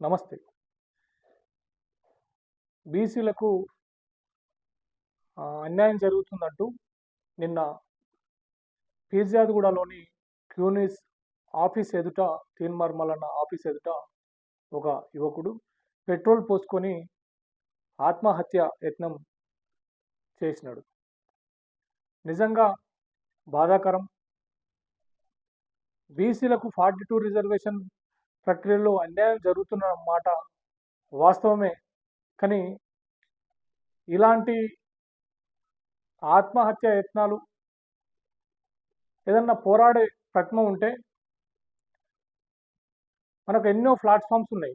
నమస్తే. బీసీలకు అన్యాయం జరుగుతుందంటూ నిన్న పీర్జాదిగూడలోని క్యూనిస్ ఆఫీస్ ఎదుట తీన్మర్మలన్న ఆఫీస్ ఎదుట ఒక యువకుడు పెట్రోల్ పోసుకొని ఆత్మహత్య యత్నం చేసినాడు. నిజంగా బాధాకరం. బీసీలకు ఫార్టీ టూ రిజర్వేషన్ ప్రక్రియలో అన్యాయం జరుగుతున్న మాట వాస్తవమే. కానీ ఇలాంటి ఆత్మహత్య యత్నాలు ఏదన్నా పోరాడే ప్రతిమ ఉంటే మనకు ఎన్నో ప్లాట్ఫామ్స్ ఉన్నాయి.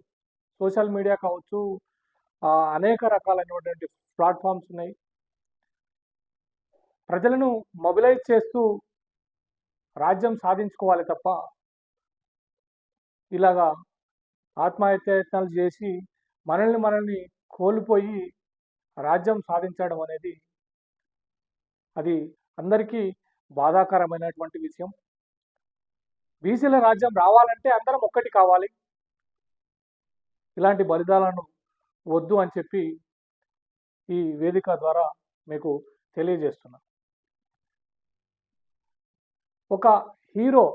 సోషల్ మీడియా కావచ్చు అనేక రకాలైనటువంటి ప్లాట్ఫామ్స్ ఉన్నాయి. ప్రజలను మొబిలైజ్ చేస్తూ రాజ్యం సాధించుకోవాలి తప్ప ఇలాగా ఆత్మహత్యయత్నాలు చేసి మనల్ని మనల్ని కోల్పోయి రాజ్యం సాధించడం అనేది అది అందరికీ బాధాకరమైనటువంటి విషయం. బీసీల రాజ్యం రావాలంటే అందరం ఒక్కటి కావాలి. ఇలాంటి బలిదాలను వద్దు అని చెప్పి ఈ వేదిక ద్వారా మీకు తెలియజేస్తున్నా. ఒక హీరో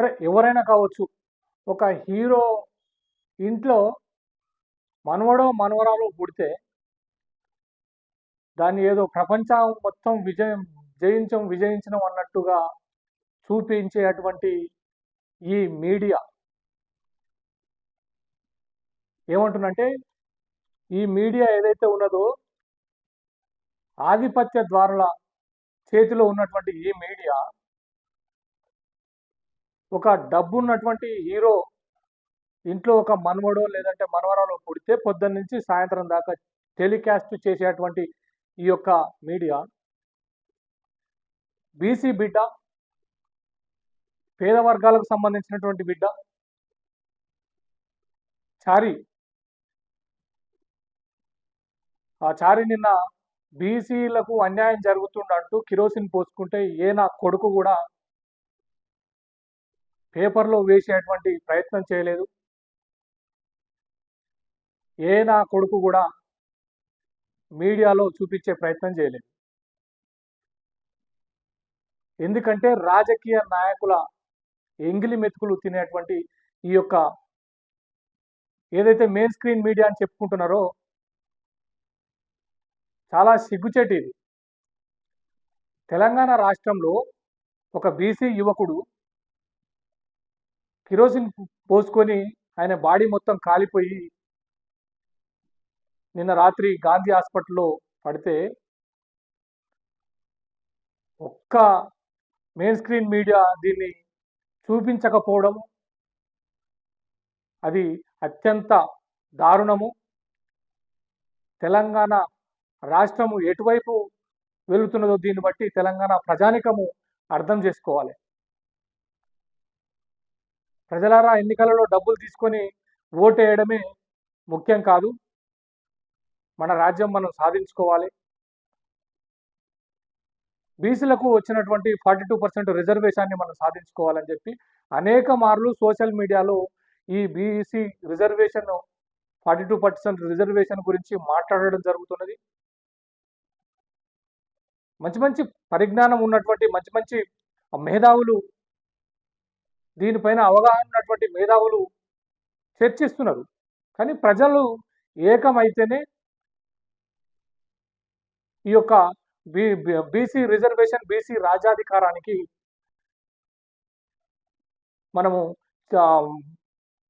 సరే ఎవరైనా కావచ్చు ఒక హీరో ఇంట్లో మనవడో మనవరాలో పుడితే దాన్ని ఏదో ప్రపంచం మొత్తం విజయం జయించం విజయించడం అన్నట్టుగా చూపించేటువంటి ఈ మీడియా. ఏమంటుందంటే ఈ మీడియా ఏదైతే ఉన్నదో ఆధిపత్య ద్వారాల చేతిలో ఉన్నటువంటి ఈ మీడియా ఒక డబ్బు ఉన్నటువంటి హీరో ఇంట్లో ఒక మనవడో లేదంటే మనవరాలో పుడితే పొద్దున్న నుంచి సాయంత్రం దాకా టెలికాస్ట్ చేసేటువంటి ఈ యొక్క మీడియా. బీసీ బిడ్డ పేద వర్గాలకు సంబంధించినటువంటి బిడ్డ చారి. ఆ చారి నిన్న బీసీలకు అన్యాయం జరుగుతుండంటూ కిరోసిన్ పోసుకుంటే ఏ నా కొడుకు కూడా పేపర్లో వేసేటువంటి ప్రయత్నం చేయలేదు. ఏ నా కొడుకు కూడా మీడియాలో చూపించే ప్రయత్నం చేయలేదు. ఎందుకంటే రాజకీయ నాయకుల ఎంగిలి మెతుకులు తినేటువంటి ఈ యొక్క ఏదైతే మెయిన్ స్క్రీన్ మీడియా అని చెప్పుకుంటున్నారో చాలా సిగ్గుచేటి ఇది. తెలంగాణ రాష్ట్రంలో ఒక బీసీ యువకుడు కిరోసిన్ పోసుకొని ఆయన బాడీ మొత్తం కాలిపోయి నిన్న రాత్రి గాంధీ హాస్పిటల్లో పడితే ఒక్క మెయిన్ స్క్రీన్ మీడియా దీన్ని చూపించకపోవడం అది అత్యంత దారుణము. తెలంగాణ రాష్ట్రము ఎటువైపు వెళుతున్నదో దీన్ని బట్టి తెలంగాణ ప్రజానికము అర్థం చేసుకోవాలి. ప్రజలారా ఎన్నికలలో డబ్బులు తీసుకొని ఓటేయడమే ముఖ్యం కాదు. మన రాజ్యం మనం సాధించుకోవాలి. బీసీలకు వచ్చినటువంటి ఫార్టీ టూ పర్సెంట్ రిజర్వేషన్ని మనం సాధించుకోవాలని చెప్పి అనేక మార్లు సోషల్ మీడియాలో ఈ BC reservation forty two percent reservation గురించి మాట్లాడడం జరుగుతున్నది. మంచి మంచి పరిజ్ఞానం ఉన్నటువంటి మంచి మంచి మేధావులు దీనిపైన అవగాహన ఉన్నటువంటి మేధావులు చర్చిస్తున్నారు. కానీ ప్రజలు ఏకమైతేనే ఈ యొక్క బీ బీసీ రిజర్వేషన్ బీసీ రాజాధికారానికి మనము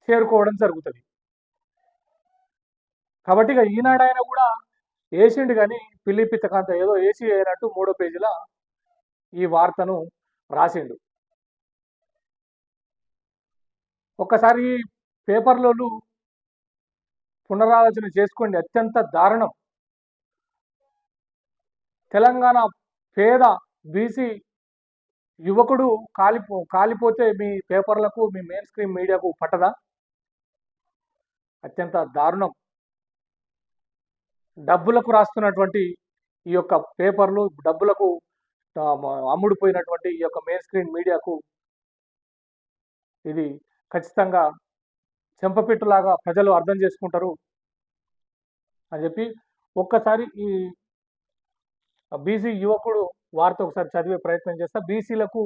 చేరుకోవడం జరుగుతుంది. కాబట్టి ఇక ఈనాడైనా కూడా వేసిండు కానీ పిల్లి పిత్తకాంత ఏదో ఏసీ అయినట్టు మూడో పేజీల ఈ వార్తను రాసిండు. ఒక్కసారి పేపర్లోను పునరాలోచన చేసుకోండి. అత్యంత దారుణం. తెలంగాణ పేద బీసీ యువకుడు కాలిపో కాలిపోతే మీ పేపర్లకు మీ మెయిన్ స్క్రీన్ మీడియాకు పట్టదా? అత్యంత దారుణం. డబ్బులకు రాస్తున్నటువంటి ఈ యొక్క పేపర్లు డబ్బులకు అమ్ముడుపోయినటువంటి ఈ యొక్క మెయిన్ స్క్రీన్ మీడియాకు ఇది ఖచ్చితంగా చెంపపెట్టులాగా ప్రజలు అర్థం చేసుకుంటారు అని చెప్పి ఒక్కసారి ఈ బీసీ యువకుడు వార్త ఒకసారి చదివే ప్రయత్నం చేస్తా. బీసీలకు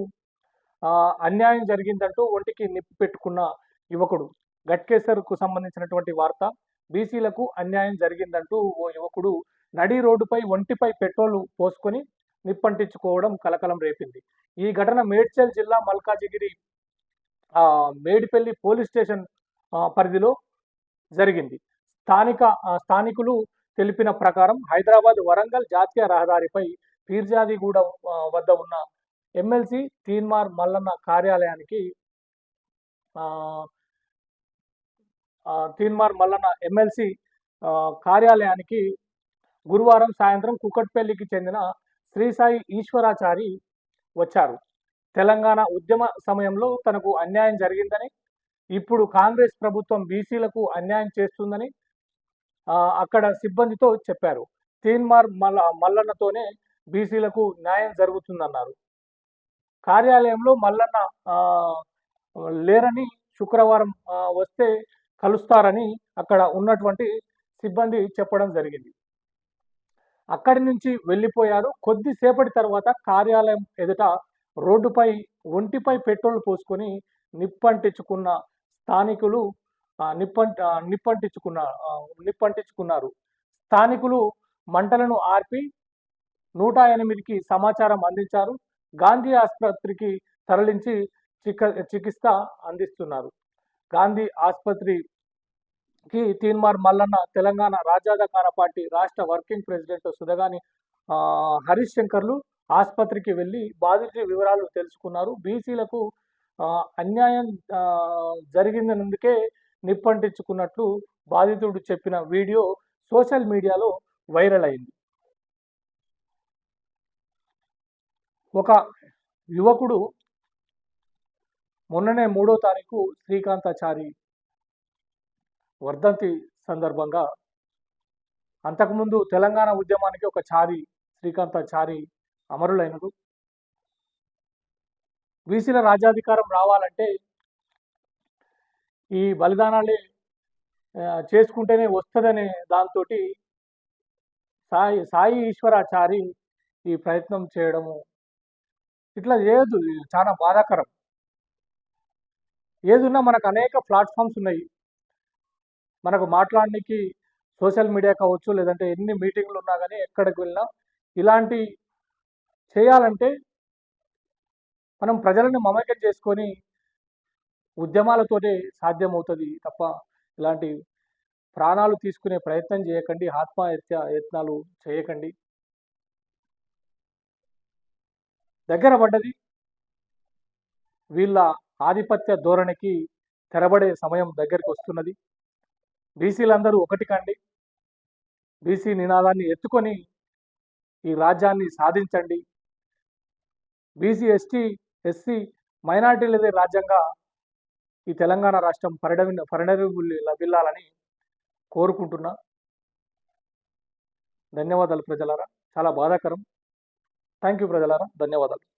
అన్యాయం జరిగిందంటూ ఒంటికి నిప్పు పెట్టుకున్న యువకుడు. గట్కేసర్కు సంబంధించినటువంటి వార్త బీసీలకు అన్యాయం జరిగిందంటూ ఓ యువకుడు నడి రోడ్డుపై ఒంటిపై పెట్రోల్ పోసుకొని నిప్పంటించుకోవడం కలకలం రేపింది. ఈ ఘటన మేడ్చల్ జిల్లా మల్కాజిగిరి మేడిపల్లి పోలీస్ స్టేషన్ పరిధిలో జరిగింది. స్థానిక స్థానికులు తెలిపిన ప్రకారం హైదరాబాద్ వరంగల్ జాతీయ రహదారిపై పీర్జాదిగూడ వద్ద ఉన్న ఎమ్మెల్సీ తీన్మార్ మల్లన్న కార్యాలయానికి తీన్మార్ మల్లన్న ఎమ్మెల్సీ కార్యాలయానికి గురువారం సాయంత్రం కుకట్పల్లికి చెందిన శ్రీసాయి ఈశ్వరాచారి వచ్చారు. తెలంగాణ ఉద్యమ సమయంలో తనకు అన్యాయం జరిగిందని ఇప్పుడు కాంగ్రెస్ ప్రభుత్వం బీసీలకు అన్యాయం చేస్తుందని అక్కడ సిబ్బందితో చెప్పారు. తీన్మార్ మల్ల మల్లన్నతోనే బీసీలకు న్యాయం జరుగుతుందన్నారు. కార్యాలయంలో మల్లన్న లేరని శుక్రవారం వస్తే కలుస్తారని అక్కడ ఉన్నటువంటి సిబ్బంది చెప్పడం జరిగింది. అక్కడి నుంచి వెళ్ళిపోయారు. కొద్దిసేపటి తర్వాత కార్యాలయం ఎదుట రోడ్డుపై ఒంటిపై పెట్రోల్ పోసుకొని నిప్పంటించుకున్న స్థానికులు నిప్పంట నిప్పంటించుకున్న నిప్పంటించుకున్నారు. స్థానికులు మంటలను ఆర్పి నూట ఎనిమిదికి సమాచారం అందించారు. గాంధీ ఆసుపత్రికి తరలించి చిక చికిత్స అందిస్తున్నారు. గాంధీ ఆసుపత్రికి తీన్మార్ మల్లన్న తెలంగాణ రాజ్యాధికార పార్టీ రాష్ట్ర వర్కింగ్ ప్రెసిడెంట్ సుధగాని ఆ, హరీష్ శంకర్లు ఆసుపత్రికి వెళ్ళి బాధితు వివరాలు తెలుసుకున్నారు. బీసీలకు అన్యాయం జరిగిందనందుకే నిప్పంటించుకున్నట్లు బాధితుడు చెప్పిన వీడియో సోషల్ మీడియాలో వైరల్ అయింది. ఒక యువకుడు మొన్ననే మూడో తారీఖు శ్రీకాంతాచారి వర్ధంతి సందర్భంగా అంతకుముందు తెలంగాణ ఉద్యమానికి ఒక చారి శ్రీకాంతాచారి అమరులైనరు. బీసీల రాజ్యాధికారం రావాలంటే ఈ బలిదానాలే చేసుకుంటేనే వస్తుందనే దాంతో సాయి సాయి ఈశ్వరాచారి ఈ ప్రయత్నం చేయడము ఇట్లా చేయదు చాలా బాధాకరం. ఏదున్నా మనకు అనేక ప్లాట్ఫామ్స్ ఉన్నాయి. మనకు మాట్లాడడానికి సోషల్ మీడియా కావచ్చు లేదంటే ఎన్ని మీటింగ్లు ఉన్నా కానీ ఎక్కడికి వెళ్ళినా ఇలాంటి చేయాలంటే మనం ప్రజలను మమేకం చేసుకొని ఉద్యమాలతోనే సాధ్యమవుతుంది తప్ప ఇలాంటి ప్రాణాలు తీసుకునే ప్రయత్నం చేయకండి ఆత్మహత్య యత్నాలు చేయకండి. దగ్గర పడ్డది వీళ్ళ ఆధిపత్య ధోరణికి తెరబడే సమయం దగ్గరికి వస్తున్నది. బీసీలందరూ ఒకటి కండి. బీసీ నినాదాన్ని ఎత్తుకొని ఈ రాజ్యాన్ని సాధించండి. బీసీ ఎస్టీ ఎస్సీ మైనార్టీలదే రాజ్యంగా ఈ తెలంగాణ రాష్ట్రం పరిణమి పరిణమిల్లి లభిల్లాలని కోరుకుంటున్నా. ధన్యవాదాలు ప్రజలారా. చాలా బాధాకరం. థ్యాంక్ యూ ప్రజలారా. ధన్యవాదాలు.